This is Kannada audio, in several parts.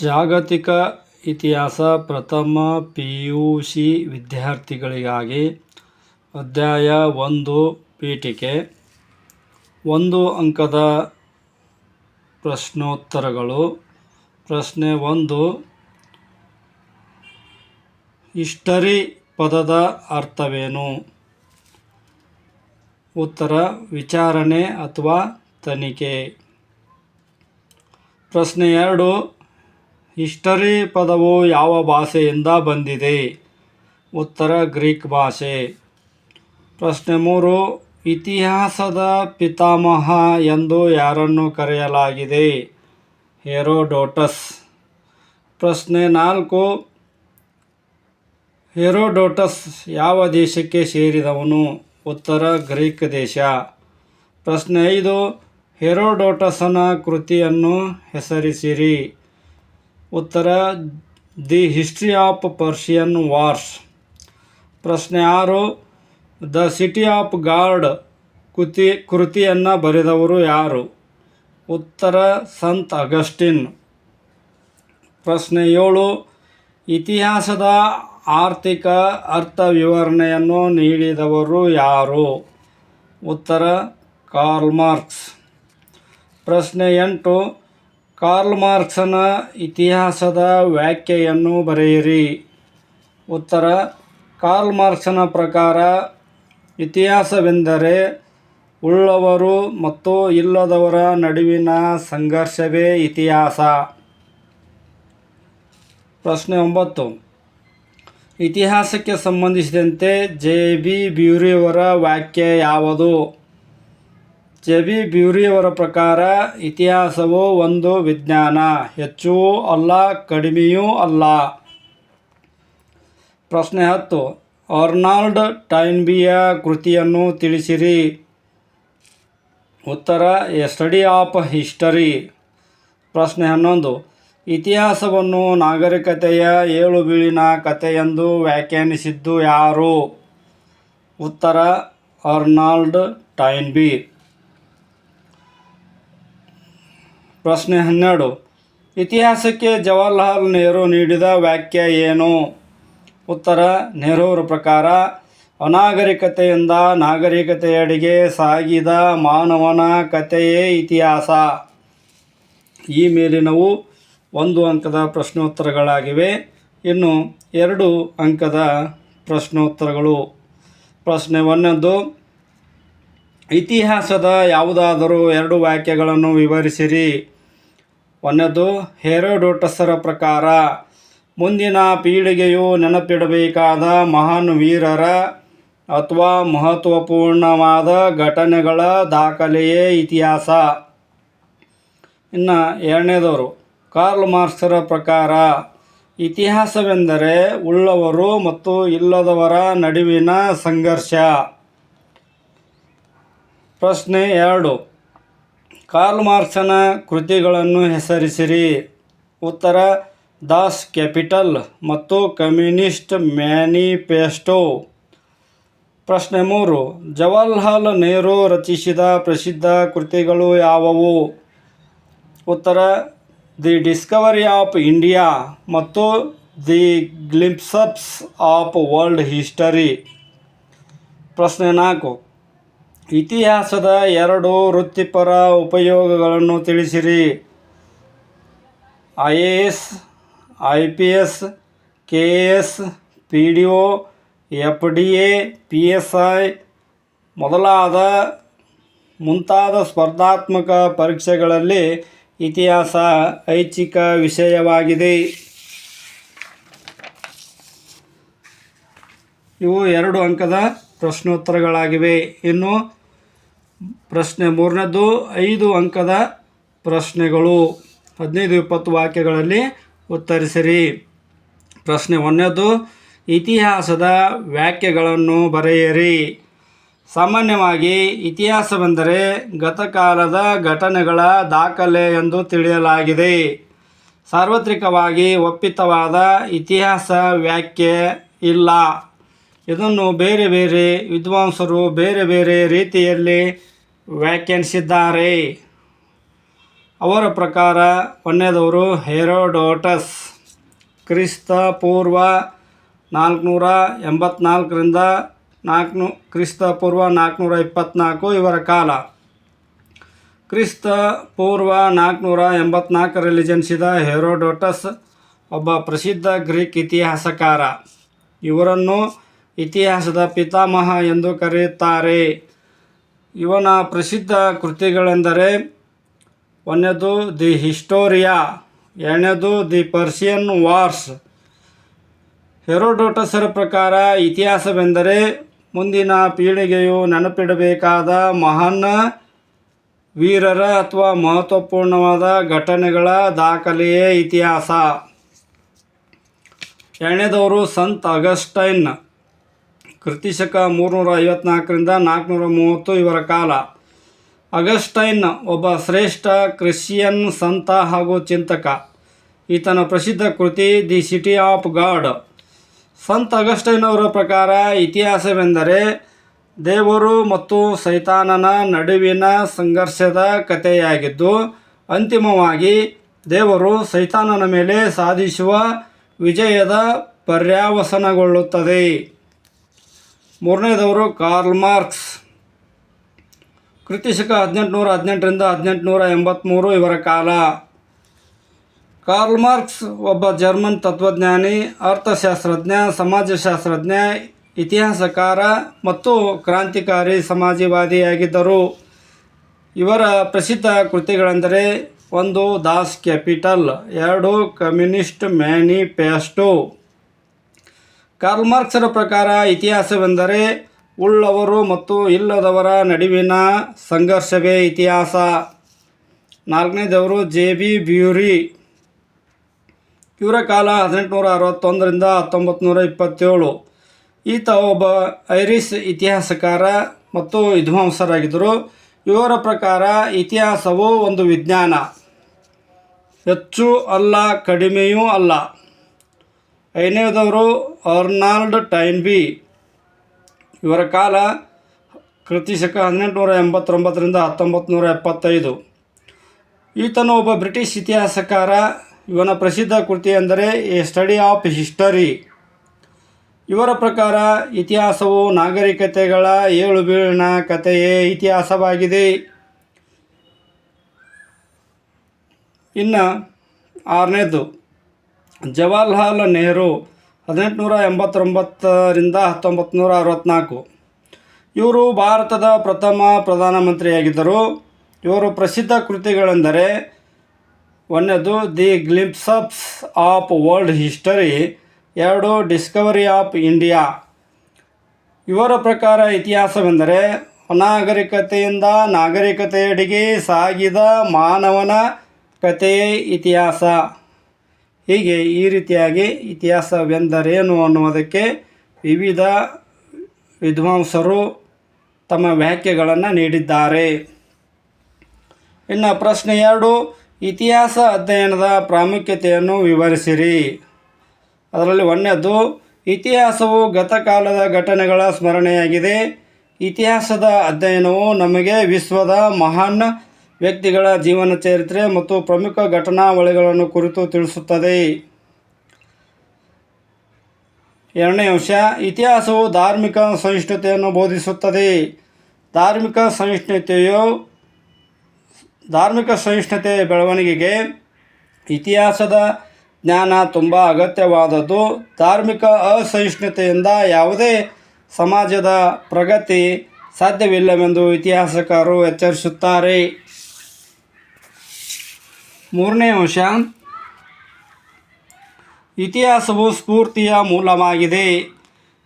ಜಾಗತಿಕ ಇತಿಹಾಸ ಪ್ರಥಮ ಪಿ ಯು ಸಿ ವಿದ್ಯಾರ್ಥಿಗಳಿಗಾಗಿ ಅಧ್ಯಾಯ ಒಂದು ಪೀಠಿಕೆ. ಒಂದು ಅಂಕದ ಪ್ರಶ್ನೋತ್ತರಗಳು. ಪ್ರಶ್ನೆ ಒಂದು, ಹಿಸ್ಟರಿ ಪದದ ಅರ್ಥವೇನು? ಉತ್ತರ, ವಿಚಾರಣೆ ಅಥವಾ ತನಿಖೆ. ಪ್ರಶ್ನೆ ಎರಡು ಹಿಸ್ಟರಿ ಪದವು ಯಾವ ಭಾಷೆಯಿಂದ ಬಂದಿದೆ? ಉತ್ತರ ಗ್ರೀಕ್ ಭಾಷೆ. ಪ್ರಶ್ನೆ ಮೂರು, ಇತಿಹಾಸದ ಪಿತಾಮಹ ಎಂದು ಯಾರನ್ನು ಕರೆಯಲಾಗಿದೆ? ಹೆರೋಡೋಟಸ್. ಪ್ರಶ್ನೆ ನಾಲ್ಕು, ಹೆರೋಡೋಟಸ್ ಯಾವ ದೇಶಕ್ಕೆ ಸೇರಿದವನು? ಉತ್ತರ ಗ್ರೀಕ್ ದೇಶ. ಪ್ರಶ್ನೆ ಐದು, ಹೆರೋಡೋಟಸನ ಕೃತಿಯನ್ನು ಹೆಸರಿಸಿರಿ. ಉತ್ತರ, the history of Persian wars ಪ್ರಶ್ನೆ ಆರು, ದ ಸಿಟಿ ಆಫ್ ಗಾರ್ಡ್ ಕೃತಿ, ಕೃತಿಯನ್ನು ಬರೆದವರು ಯಾರು? ಉತ್ತರ, ಸಂತ್ ಅಗಸ್ಟಿನ್ ಪ್ರಶ್ನೆ ಏಳು, ಇತಿಹಾಸದ ಆರ್ಥಿಕ ಅರ್ಥ ವಿವರಣೆಯನ್ನು ನೀಡಿದವರು ಯಾರು? ಉತ್ತರ, ಕಾರ್ಲ್ ಮಾರ್ಕ್ಸ್ ಪ್ರಶ್ನೆ ಎಂಟು ಕಾರ್ಲ್ ಮಾರ್ಕ್ಸನ ಇತಿಹಾಸದ ವ್ಯಾಖ್ಯೆಯನ್ನು ಬರೆಯಿರಿ. ಉತ್ತರ, ಕಾರ್ಲ್ ಮಾರ್ಕ್ಸನ ಪ್ರಕಾರ, ಇತಿಹಾಸವೆಂದರೆ ಉಳ್ಳವರು ಮತ್ತು ಇಲ್ಲದವರ ನಡುವಿನ ಸಂಘರ್ಷವೇ ಇತಿಹಾಸ. ಪ್ರಶ್ನೆ ಒಂಬತ್ತು. ಇತಿಹಾಸಕ್ಕೆ ಸಂಬಂಧಿಸಿದಂತೆ ಜೆ. ಬಿ. ಬ್ಯೂರಿಯವರ ವ್ಯಾಖ್ಯೆ ಯಾವುದು? ಜೆ ಬಿ ಬ್ಯೂರಿಯವರ ಪ್ರಕಾರ ಇತಿಹಾಸವು ಒಂದು ವಿಜ್ಞಾನ. ಹೆಚ್ಚೂ ಅಲ್ಲ, ಕಡಿಮೆಯೂ ಅಲ್ಲ. ಪ್ರಶ್ನೆ ಹತ್ತು. ಅರ್ನಾಲ್ಡ್ ಟೈನ್ಬಿಯ ಕೃತಿಯನ್ನು ತಿಳಿಸಿರಿ. ಉತ್ತರ, ಎ ಸ್ಟಡಿ ಆಫ್ ಹಿಸ್ಟರಿ. ಪ್ರಶ್ನೆ ಹನ್ನೊಂದು. ಇತಿಹಾಸವನ್ನು ನಾಗರಿಕತೆಯ ಏಳು ಬೀಳಿನ ಎಂದು ವ್ಯಾಖ್ಯಾನಿಸಿದ್ದು ಯಾರು? ಉತ್ತರ, ಅರ್ನಾಲ್ಡ್ ಟೈನ್ಬಿ. ಪ್ರಶ್ನೆ ಹನ್ನೆರಡು. ಇತಿಹಾಸಕ್ಕೆ ಜವಾಹರ್ಲಾಲ್ ನೆಹರು ನೀಡಿದ ವ್ಯಾಖ್ಯೆ ಏನು? ಉತ್ತರ, ನೆಹರೂರ ಪ್ರಕಾರ ಅನಾಗರಿಕತೆಯಿಂದ ನಾಗರಿಕತೆಯಡೆಗೆ ಸಾಗಿದ ಮಾನವನ ಕಥೆಯೇ ಇತಿಹಾಸ. ಈ ಮೇಲಿನವು ಒಂದು ಅಂಕದ ಪ್ರಶ್ನೋತ್ತರಗಳಾಗಿವೆ. ಇನ್ನು ಎರಡು ಅಂಕದ ಪ್ರಶ್ನೋತ್ತರಗಳು. ಪ್ರಶ್ನೆ ಒಂದೊಂದು ಇತಿಹಾಸದ ಯಾವುದಾದರೂ ಎರಡು ವಾಕ್ಯಗಳನ್ನು ವಿವರಿಸಿರಿ. ಒಂದದು ಹೆರೋಡೋಟಸರ ಪ್ರಕಾರ, ಮುಂದಿನ ಪೀಳಿಗೆಯು ನೆನಪಿಡಬೇಕಾದ ಮಹಾನ್ ವೀರರ ಅಥವಾ ಮಹತ್ವಪೂರ್ಣವಾದ ಘಟನೆಗಳ ದಾಖಲೆಯೇ ಇತಿಹಾಸ. ಇನ್ನು ಎರಡನೇದವರು, ಕಾರ್ಲ್ ಮಾರ್ಕ್ಸರ ಪ್ರಕಾರ, ಇತಿಹಾಸವೆಂದರೆ ಉಳ್ಳವರು ಮತ್ತು ಇಲ್ಲದವರ ನಡುವಿನ ಸಂಘರ್ಷ. ಪ್ರಶ್ನೆ ಎರಡು ಕಾರ್ಲ್ ಮಾರ್ಕ್ಸನ ಕೃತಿಗಳನ್ನು ಹೆಸರಿಸಿರಿ. ಉತ್ತರ, ದಾಸ್ ಕ್ಯಾಪಿಟಲ್ ಮತ್ತು ಕಮ್ಯುನಿಸ್ಟ್ ಮ್ಯಾನಿಫೆಸ್ಟೋ. ಪ್ರಶ್ನೆ ಮೂರು, ಜವಾಹರ್ಲಾಲ್ ನೆಹರು ರಚಿಸಿದ ಪ್ರಸಿದ್ಧ ಕೃತಿಗಳು ಯಾವುವು? ಉತ್ತರ, ದಿ ಡಿಸ್ಕವರಿ ಆಫ್ ಇಂಡಿಯಾ ಮತ್ತು the glimpses of world history. ಪ್ರಶ್ನೆ ನಾಲ್ಕು ಇತಿಹಾಸದ ಎರಡು ವೃತ್ತಿಪರ ಉಪಯೋಗಗಳನ್ನು ತಿಳಿಸಿರಿ. I A S, I P S, K S, P D O, F D A, P S I ಮೊದಲಾದ ಮುಂತಾದ ಸ್ಪರ್ಧಾತ್ಮಕ ಪರೀಕ್ಷೆಗಳಲ್ಲಿ ಇತಿಹಾಸ ಐಚ್ಛಿಕ ವಿಷಯವಾಗಿದೆ. ಇವು ಎರಡು ಅಂಕದ ಪ್ರಶ್ನೋತ್ತರಗಳಾಗಿವೆ. ಇನ್ನು ಪ್ರಶ್ನೆ ಮೂರನೇದು, ಐದು ಅಂಕದ ಪ್ರಶ್ನೆಗಳು. ಹದಿನೈದು ಇಪ್ಪತ್ತು ವಾಕ್ಯಗಳಲ್ಲಿ ಉತ್ತರಿಸಿರಿ. ಪ್ರಶ್ನೆ ಒಂದನೇದು, ಇತಿಹಾಸದ ವ್ಯಾಖ್ಯೆಗಳನ್ನು ಬರೆಯಿರಿ. ಸಾಮಾನ್ಯವಾಗಿ ಇತಿಹಾಸವೆಂದರೆ ಗತಕಾಲದ ಘಟನೆಗಳ ದಾಖಲೆ ಎಂದು ತಿಳಿಯಲಾಗಿದೆ. ಸಾರ್ವತ್ರಿಕವಾಗಿ ಒಪ್ಪಿತವಾದ ಇತಿಹಾಸ ವ್ಯಾಖ್ಯೆ ಇಲ್ಲ. ಇದನ್ನು ಬೇರೆ ಬೇರೆ ವಿದ್ವಾಂಸರು ಬೇರೆ ಬೇರೆ ರೀತಿಯಲ್ಲಿ ವ್ಯಾಖ್ಯಾನಿಸಿದ್ದಾರೆ. ಅವರ ಪ್ರಕಾರ ಒಂದನೇದವರು ಹೆರೋಡೋಟಸ್. ಕ್ರಿಸ್ತ ಪೂರ್ವ ನಾಲ್ಕುನೂರ ಎಂಬತ್ನಾಲ್ಕರಿಂದ ನಾಲ್ಕುನೂ ಕ್ರಿಸ್ತ ಪೂರ್ವ ನಾಲ್ಕುನೂರ ಇಪ್ಪತ್ತ್ನಾಲ್ಕು ಇವರ ಕಾಲ. ಕ್ರಿಸ್ತ ಪೂರ್ವ ನಾಲ್ಕುನೂರ ಎಂಬತ್ನಾಲ್ಕರಲ್ಲಿ ಜನಿಸಿದ ಹೆರೋಡೋಟಸ್ ಒಬ್ಬ ಪ್ರಸಿದ್ಧ ಗ್ರೀಕ್ ಇತಿಹಾಸಕಾರ. ಇವರನ್ನು ಇತಿಹಾಸದ ಪಿತಾಮಹ ಎಂದು ಕರೆಯುತ್ತಾರೆ. ಇವನ ಪ್ರಸಿದ್ಧ ಕೃತಿಗಳೆಂದರೆ ಒಂದನೇದು ದಿ ಹಿಸ್ಟೋರಿಯಾ, ಎರಡನೇದು ದಿ ಪರ್ಷಿಯನ್ ವಾರ್ಸ್. ಹೆರೋಡೋಟಸರ ಪ್ರಕಾರ ಇತಿಹಾಸವೆಂದರೆ ಮುಂದಿನ ಪೀಳಿಗೆಯು ನೆನಪಿಡಬೇಕಾದ ಮಹಾನ್ ವೀರರ ಅಥವಾ ಮಹತ್ವಪೂರ್ಣವಾದ ಘಟನೆಗಳ ದಾಖಲೆಯೇ ಇತಿಹಾಸ. ಎರಡನೇದವರು ಸಂತ್ ಅಗಸ್ಟೈನ್. ಕೃತಿಶಕ ಮೂರುನೂರ ಐವತ್ನಾಲ್ಕರಿಂದ ನಾಲ್ಕುನೂರ ಮೂವತ್ತು ಇವರ ಕಾಲ. ಅಗಸ್ಟೈನ್ ಒಬ್ಬ ಶ್ರೇಷ್ಠ ಕ್ರಿಶ್ಚಿಯನ್ ಸಂತ ಹಾಗೂ ಚಿಂತಕ. ಈತನ ಪ್ರಸಿದ್ಧ ಕೃತಿ ದಿ ಸಿಟಿ ಆಫ್ ಗಾಡ್. ಸಂತ ಅಗಸ್ಟೈನ್ ಅವರ ಪ್ರಕಾರ ಇತಿಹಾಸವೆಂದರೆ ದೇವರು ಮತ್ತು ಸೈತಾನನ ನಡುವಿನ ಸಂಘರ್ಷದ ಕಥೆಯಾಗಿದ್ದು, ಅಂತಿಮವಾಗಿ ದೇವರು ಸೈತಾನನ ಮೇಲೆ ಸಾಧಿಸುವ ವಿಜಯದ ಪರ್ಯಾವಸನಗೊಳ್ಳುತ್ತದೆ. ಮೂರನೇದವರು ಕಾರ್ಲ್ ಮಾರ್ಕ್ಸ್. ಕೃತಿಶಕ ಹದಿನೆಂಟುನೂರ ಹದಿನೆಂಟರಿಂದ ಹದಿನೆಂಟುನೂರ ಎಂಬತ್ತ್ಮೂರು ಇವರ ಕಾಲ. ಕಾರ್ಲ್ ಮಾರ್ಕ್ಸ್ ಒಬ್ಬ ಜರ್ಮನ್ ತತ್ವಜ್ಞಾನಿ, ಅರ್ಥಶಾಸ್ತ್ರಜ್ಞ, ಸಮಾಜಶಾಸ್ತ್ರಜ್ಞ, ಇತಿಹಾಸಕಾರ ಮತ್ತು ಕ್ರಾಂತಿಕಾರಿ ಸಮಾಜವಾದಿಯಾಗಿದ್ದರು. ಇವರ ಪ್ರಸಿದ್ಧ ಕೃತಿಗಳೆಂದರೆ ಒಂದು ದಾಸ್ ಕ್ಯಾಪಿಟಲ್, ಎರಡು ಕಮ್ಯುನಿಸ್ಟ್ ಮ್ಯಾನಿಫೆಸ್ಟೋ. ಕಾರ್ಲ್ ಮಾರ್ಕ್ಸರ ಪ್ರಕಾರ ಇತಿಹಾಸವೆಂದರೆ ಉಳ್ಳವರು ಮತ್ತು ಇಲ್ಲದವರ ನಡುವಿನ ಸಂಘರ್ಷವೇ ಇತಿಹಾಸ. ನಾಲ್ಕನೇದವರು ಜೆ ಬಿ ಬ್ಯೂರಿ. ಇವರ ಕಾಲ ಹದಿನೆಂಟುನೂರ ಅರವತ್ತೊಂದರಿಂದ ಹತ್ತೊಂಬತ್ತು ನೂರ ಇಪ್ಪತ್ತೇಳು. ಈತ ಒಬ್ಬ ಐರಿಸ್ ಇತಿಹಾಸಕಾರ ಮತ್ತು ವಿದ್ವಾಂಸರಾಗಿದ್ದರು. ಇವರ ಪ್ರಕಾರ ಇತಿಹಾಸವು ಒಂದು ವಿಜ್ಞಾನ. ಹೆಚ್ಚು ಅಲ್ಲ, ಕಡಿಮೆಯೂ ಅಲ್ಲ. ಐದನೇದವರು ಅರ್ನಾಲ್ಡ್ ಟೈನ್ಬಿ. ಇವರ ಕಾಲ ಕೃತಿಶಕ ಹದಿನೆಂಟುನೂರ ಎಂಬತ್ತೊಂಬತ್ತರಿಂದ ಹತ್ತೊಂಬತ್ತು ನೂರ ಎಪ್ಪತ್ತೈದು. ಈತನ ಒಬ್ಬ ಬ್ರಿಟಿಷ್ ಇತಿಹಾಸಕಾರ. ಇವನ ಪ್ರಸಿದ್ಧ ಕೃತಿ ಎಂದರೆ ಎ ಸ್ಟಡಿ ಆಫ್ ಹಿಸ್ಟರಿ. ಇವರ ಪ್ರಕಾರ ಇತಿಹಾಸವು ನಾಗರಿಕತೆಗಳ ಏಳು ಬೀಳಿನ ಕಥೆಯೇ ಇತಿಹಾಸವಾಗಿದೆ. ಇನ್ನು ಆರನೇದು. ಜವಾಹರ್ಲಾಲ್ ನೆಹರು ಹದಿನೆಂಟುನೂರ ಎಂಬತ್ತೊಂಬತ್ತರಿಂದ ಹತ್ತೊಂಬತ್ತು ನೂರ ಅರವತ್ತ್ನಾಲ್ಕು ಇವರು ಭಾರತದ ಪ್ರಥಮ ಪ್ರಧಾನಮಂತ್ರಿಯಾಗಿದ್ದರು. ಇವರು ಪ್ರಸಿದ್ಧ ಕೃತಿಗಳೆಂದರೆ ಒಂದನೇದು the glimpses of world history, ಎರಡು ಡಿಸ್ಕವರಿ ಆಫ್ ಇಂಡಿಯಾ. ಇವರ ಪ್ರಕಾರ ಇತಿಹಾಸವೆಂದರೆ ಅನಾಗರಿಕತೆಯಿಂದ ನಾಗರಿಕತೆಯೆಡೆಗೆ ಸಾಗಿದ ಮಾನವನ ಕಥೆಯೇ ಇತಿಹಾಸ. ಹೀಗೆ ಈ ರೀತಿಯಾಗಿ ಇತಿಹಾಸವೆಂದರೇನು ಅನ್ನುವುದಕ್ಕೆ ವಿವಿಧ ವಿದ್ವಾಂಸರು ತಮ್ಮ ವ್ಯಾಖ್ಯೆಗಳನ್ನು ನೀಡಿದ್ದಾರೆ. ಇನ್ನು ಪ್ರಶ್ನೆ ಎರಡು, ಇತಿಹಾಸ ಅಧ್ಯಯನದ ಪ್ರಾಮುಖ್ಯತೆಯನ್ನು ವಿವರಿಸಿರಿ. ಅದರಲ್ಲಿ ಒಂದನೇದು, ಇತಿಹಾಸವು ಗತಕಾಲದ ಘಟನೆಗಳ ಸ್ಮರಣೆಯಾಗಿದೆ. ಇತಿಹಾಸದ ಅಧ್ಯಯನವು ನಮಗೆ ವಿಶ್ವದ ಮಹಾನ್ ವ್ಯಕ್ತಿಗಳ ಜೀವನ ಚರಿತ್ರೆ ಮತ್ತು ಪ್ರಮುಖ ಘಟನಾವಳಿಗಳನ್ನು ಕುರಿತು ತಿಳಿಸುತ್ತದೆ. ಎರಡನೇ ಅಂಶ, ಇತಿಹಾಸವು ಧಾರ್ಮಿಕ ಸಹಿಷ್ಣುತೆಯನ್ನು ಬೋಧಿಸುತ್ತದೆ. ಧಾರ್ಮಿಕ ಸಹಿಷ್ಣುತೆಯು ಧಾರ್ಮಿಕ ಸಹಿಷ್ಣುತೆಯ ಬೆಳವಣಿಗೆಗೆ ಇತಿಹಾಸದ ಜ್ಞಾನ ತುಂಬ ಅಗತ್ಯವಾದದ್ದು. ಧಾರ್ಮಿಕ ಅಸಹಿಷ್ಣುತೆಯಿಂದ ಯಾವುದೇ ಸಮಾಜದ ಪ್ರಗತಿ ಸಾಧ್ಯವಿಲ್ಲವೆಂದು ಇತಿಹಾಸಕಾರರು ಎಚ್ಚರಿಸುತ್ತಾರೆ. ಮೂರನೇ ಅಂಶ, ಇತಿಹಾಸವು ಸ್ಫೂರ್ತಿಯ ಮೂಲವಾಗಿದೆ.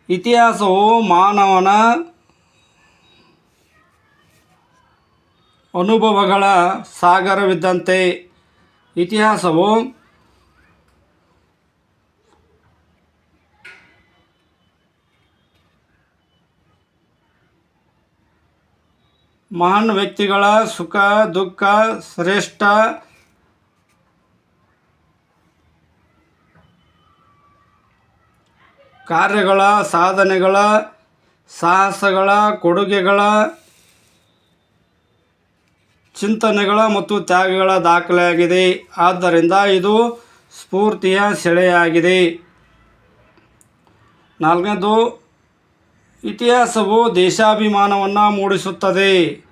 ಇತಿಹಾಸವು ಮಾನವನ ಅನುಭವಗಳ ಸಾಗರವಿದ್ದಂತೆ. ಇತಿಹಾಸವು ಮಹಾನ್ ವ್ಯಕ್ತಿಗಳ ಸುಖ, ದುಃಖ, ಶ್ರೇಷ್ಠ ಕಾರ್ಯಗಳ, ಸಾಧನೆಗಳ, ಸಾಹಸಗಳ, ಕೊಡುಗೆಗಳ, ಚಿಂತನೆಗಳ ಮತ್ತು ತ್ಯಾಗಗಳ ದಾಖಲೆಯಾಗಿದೆ. ಆದ್ದರಿಂದ ಇದು ಸ್ಫೂರ್ತಿಯ ಸೆಳೆಯಾಗಿದೆ. ನಾಲ್ಕನೇದು, ಇತಿಹಾಸವು ದೇಶಾಭಿಮಾನವನ್ನು ಮೂಡಿಸುತ್ತದೆ.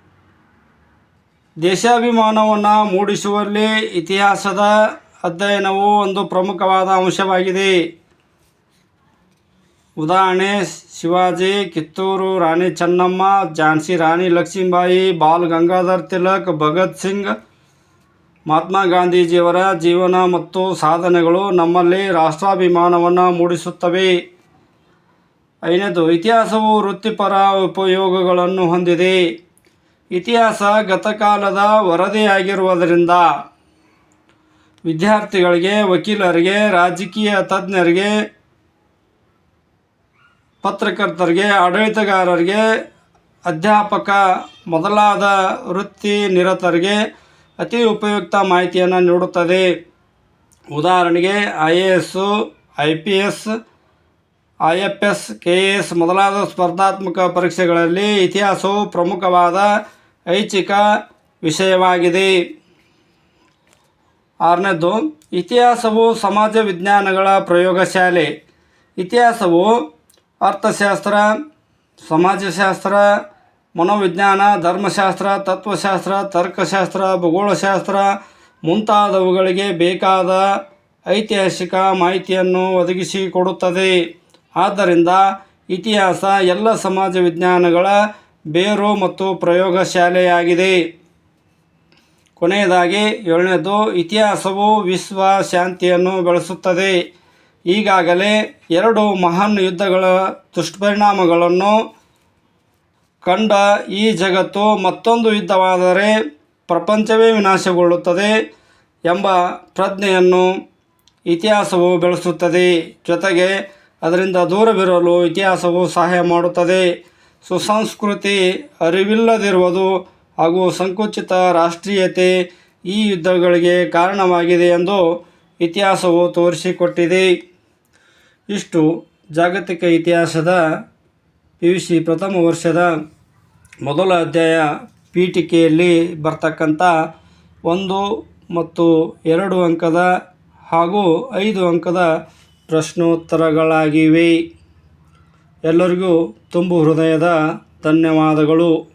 ದೇಶಾಭಿಮಾನವನ್ನು ಮೂಡಿಸುವಲ್ಲಿ ಇತಿಹಾಸದ ಅಧ್ಯಯನವು ಒಂದು ಪ್ರಮುಖವಾದ ಅಂಶವಾಗಿದೆ. ಉದಾಹರಣೆ, ಶಿವಾಜಿ, ಕಿತ್ತೂರು, ರಾಣಿ ಚೆನ್ನಮ್ಮ, ಝಾನ್ಸಿ ರಾಣಿ ಲಕ್ಷ್ಮೀಬಾಯಿ, ಬಾಲ್ ಗಂಗಾಧರ್ ತಿಲಕ್, ಭಗತ್ ಸಿಂಗ್, ಮಹಾತ್ಮ ಗಾಂಧೀಜಿಯವರ ಜೀವನ ಮತ್ತು ಸಾಧನೆಗಳು ನಮ್ಮಲ್ಲಿ ರಾಷ್ಟ್ರಾಭಿಮಾನವನ್ನು ಮೂಡಿಸುತ್ತವೆ. ಐದನೇದು, ಇತಿಹಾಸವು ವೃತ್ತಿಪರ ಉಪಯೋಗಗಳನ್ನು ಹೊಂದಿದೆ. ಇತಿಹಾಸ ಗತಕಾಲದ ವರದಿಯಾಗಿರುವುದರಿಂದ ವಿದ್ಯಾರ್ಥಿಗಳಿಗೆ, ವಕೀಲರಿಗೆ, ರಾಜಕೀಯ ತಜ್ಞರಿಗೆ ಪತ್ರಕರ್ತರಿಗೆ, ಆಡಳಿತಗಾರರಿಗೆ, ಅಧ್ಯಾಪಕ, ಮೊದಲಾದ ವೃತ್ತಿ ನಿರತರಿಗೆ ಅತಿ ಉಪಯುಕ್ತ ಮಾಹಿತಿಯನ್ನು ನೀಡುತ್ತದೆ. ಉದಾಹರಣೆಗೆ, I A S I P S, I F S, K A S ಮೊದಲಾದ ಸ್ಪರ್ಧಾತ್ಮಕ ಪರೀಕ್ಷೆಗಳಲ್ಲಿ ಇತಿಹಾಸವು ಪ್ರಮುಖವಾದ ಐಚ್ಛಿಕ ವಿಷಯವಾಗಿದೆ. ಆರನೇದು ಇತಿಹಾಸವು ಸಮಾಜ ವಿಜ್ಞಾನಗಳ ಪ್ರಯೋಗಶಾಲೆ. ಇತಿಹಾಸವು ಅರ್ಥಶಾಸ್ತ್ರ, ಸಮಾಜಶಾಸ್ತ್ರ, ಮನೋವಿಜ್ಞಾನ, ಧರ್ಮಶಾಸ್ತ್ರ, ತತ್ವಶಾಸ್ತ್ರ, ತರ್ಕಶಾಸ್ತ್ರ, ಭೂಗೋಳಶಾಸ್ತ್ರ ಮುಂತಾದವುಗಳಿಗೆ ಬೇಕಾದ ಐತಿಹಾಸಿಕ ಮಾಹಿತಿಯನ್ನು ಒದಗಿಸಿಕೊಡುತ್ತದೆ ಆದ್ದರಿಂದ ಇತಿಹಾಸ ಎಲ್ಲ ಸಮಾಜ ವಿಜ್ಞಾನಗಳ ಬೇರು ಮತ್ತು ಪ್ರಯೋಗಶಾಲೆಯಾಗಿದೆ. ಕೊನೆಯದಾಗಿ, ಏಳನೇದು, ಇತಿಹಾಸವು ವಿಶ್ವ ಶಾಂತಿಯನ್ನು ಬೆಳೆಸುತ್ತದೆ. ಈಗಾಗಲೇ ಎರಡು ಮಹಾನ್ ಯುದ್ಧಗಳ ದುಷ್ಪರಿಣಾಮಗಳನ್ನು ಕಂಡ ಈ ಜಗತ್ತು ಮತ್ತೊಂದು ಯುದ್ಧವಾದರೆ ಪ್ರಪಂಚವೇ ವಿನಾಶಗೊಳ್ಳುತ್ತದೆ ಎಂಬ ಪ್ರಜ್ಞೆಯನ್ನು ಇತಿಹಾಸವು ಬೆಳೆಸುತ್ತದೆ. ಜೊತೆಗೆ ಅದರಿಂದ ದೂರವಿರಲು ಇತಿಹಾಸವು ಸಹಾಯ ಮಾಡುತ್ತದೆ. ಸುಸಂಸ್ಕೃತಿ ಅರಿವಿಲ್ಲದಿರುವುದು ಹಾಗೂ ಸಂಕುಚಿತ ರಾಷ್ಟ್ರೀಯತೆ ಈ ಯುದ್ಧಗಳಿಗೆ ಕಾರಣವಾಗಿದೆ ಎಂದು ಇತಿಹಾಸವು ತೋರಿಸಿಕೊಟ್ಟಿದೆ. ಇಷ್ಟು ಜಾಗತಿಕ ಇತಿಹಾಸದ ಪಿ ಯು ಸಿ ಪ್ರಥಮ ವರ್ಷದ ಮೊದಲ ಅಧ್ಯಾಯ ಪೀಠಿಕೆಯಲ್ಲಿ ಬರ್ತಕ್ಕಂಥ ಒಂದು ಮತ್ತು ಎರಡು ಅಂಕದ ಹಾಗೂ ಐದು ಅಂಕದ ಪ್ರಶ್ನೋತ್ತರಗಳಾಗಿವೆ. ಎಲ್ಲರಿಗೂ ತುಂಬು ಹೃದಯದ ಧನ್ಯವಾದಗಳು.